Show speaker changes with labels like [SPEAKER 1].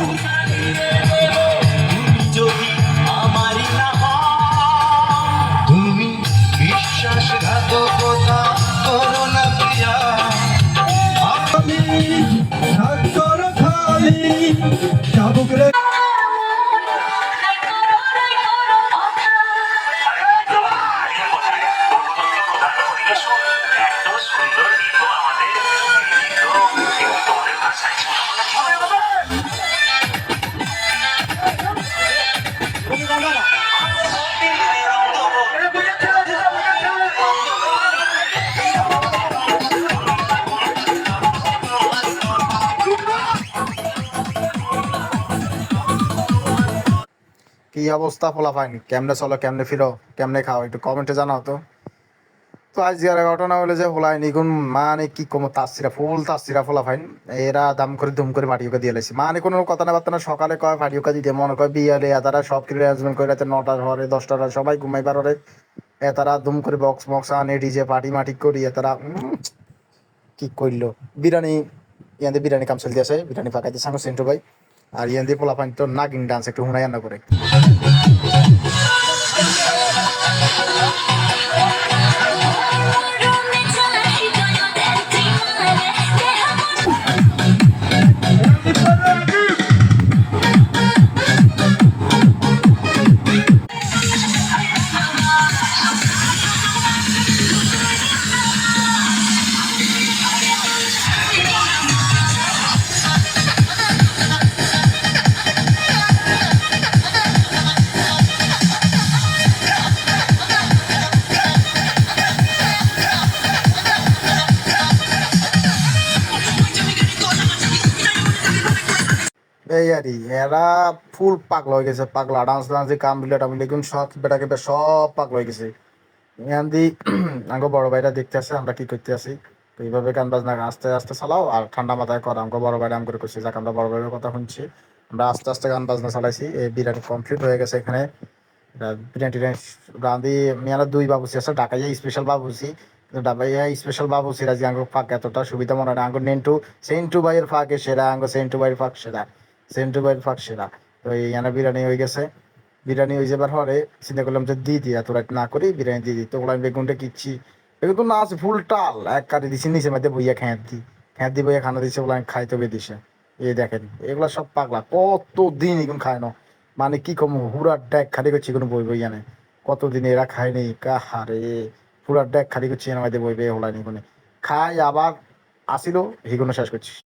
[SPEAKER 1] Thank you.
[SPEAKER 2] কি অবস্থা ফলা পাইনি? কেমনে চলো, কেমনে ফিরো, কেমনে খাও? একটু কমেন্টে জানাও তো। তো আজকের ঘটনা হলো যে ফলাই নিগুন মানে কি কম তাসিরা, ফুল তাসিরা ফলা ফাইন এরা দাম করে ধুম করে মাটিওকে দিয়ে লেছি মানে কোনো কথা না বার্তা না, সকালে কয় ফাটিওকা দিতে মনে কয়, বিয়ালে তারা সব কিছু অ্যারেঞ্জমেন্ট করে রাতে নটার হরে দশটার হরে সবাই ঘুমাইবার হরে এ তারা দুম করে বক্স বক্স আনে ডিজে পার্টি মাটি করি তারা কি করল বিরিয়ানি ইয়াতে বিরিয়ানি কাম চলতে আছে, বিরিয়ানি পাকাইতে সাঙ্গ সেন্টু ভাই। আর ইয়াতে পোলা পানি তো নাগিং ডান্স একটু হুনাই রান্না করে। এই আরই এরা ফুল পাগল হয়ে গেছে, পাগলা। ডান্স ডান্স কাম বিলে টামিলে কোন সব বেটাকে সব পাগল হয়ে গেছে। এখান দি আঙ্গ বড় ভাইরা দেখতে আসে আমরা কি করতে আসি তো এইভাবে গান বাজনা আস্তে আস্তে চালাও, আর ঠান্ডা মাথায় করো আমাকে বড় ভাইরা করে করছি। যাক, আমরা বড় ভাইয়ের কথা শুনছি। আমরা আস্তে আস্তে গান বাজনা চালাইছি, এই বিরিয়ানি কমপ্লিট হয়ে গেছে এখানে। বিরিয়ানি টিরিয়ানি রাঁধি, মেয়ারা দুই বাবুসি আছে, ঢাকাইয়া স্পেশাল বাবুসি ডাবাইয়া স্পেশাল বাবুসি রাজি আঙ্গ ফাঁক, এতটা সুবিধা মনে হয় আঙ্গ নেন্টু সেন্টু ভাইয়ের ফাঁকে সেরা, আঙ্গ সেন্টু ভাইয়ের ফাঁক সেরা। সেন্টু ভাইয়ের ফাঁক সেরা তো এই ইয়ানা বিরিয়ানি হয়ে গেছে। বিরিয়ানি হয়ে যাবার পরে চিন্তা করলাম যে দি দি, এত রাত না করি বিরিয়ানি দিয়ে দিই তো আমি বেগুনটা কিচ্ছি। বেগুন না আছে, ফুল টাল। এক কাটি দিছি, নিচে মধ্যে বইয়া খেঁত দি। খেঁত দি বইয়া খানা ওগুলো আমি খাইতে হবে দিছে। এই দেখেন, এগুলা সব পাগলা। কত দিন এগুলো খায় না। মানে কি কম হুরা ড্যাক খালি করছি কোনো বই বই আনে। কতদিন এরা খায়নি কাহারে। পুরা ড্যাক খালি করছি বই বই হলাই নি কোনো খাই আবার আসিল হিগুলো শেষ করছি।